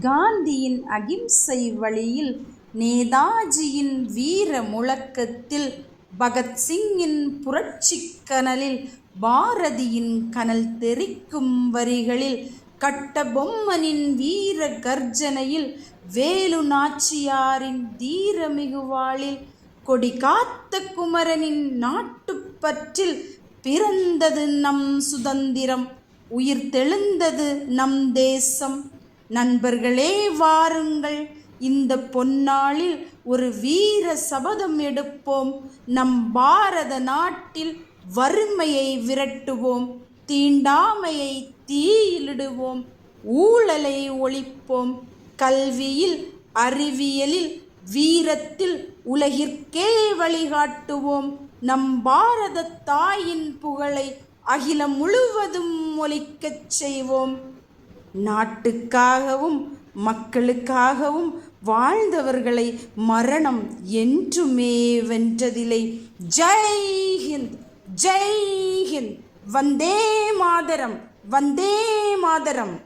காந்தியின் அகிம்சை வழியில் நேதாஜியின் வீர முழக்கத்தில் பகத்சிங்கின் புரட்சிக் கனலில் பாரதியின் கனல் தெறிக்கும் வரிகளில் கட்டபொம்மனின் வீர கர்ஜனையில் வேலு நாச்சியாரின் தீரமிகுவாளில் கொடி காத்த குமரனின் நாட்டுப்பற்றில் பிறந்தது நம் சுதந்திரம் உயிர் தெழுந்தது நம் தேசம். நண்பர்களே வாருங்கள். இந்த பொன்னாளில் ஒரு வீர சபதம் எடுப்போம். நம் பாரத நாட்டில் வறுமையை விரட்டுவோம். தீண்டாமையை தீயிலிடுவோம். ஊழலை ஒழிப்போம். கல்வியில் அறிவியலில் வீரத்தில் உலகிற்கே வழிகாட்டுவோம். நம் பாரத தாயின் புகழை அகிலம் முழுவதும் ஒலிக்கச் செய்வோம். நாட்டுக்காகவும் மக்களுக்காகவும் வாழ்ந்தவர்களை மரணம் என்றுமே வென்றதில்லை. ஜெய் ஹிந்த் ஜெய் ஹிந்த். வந்தே மாதரம் வந்தே மாதரம்.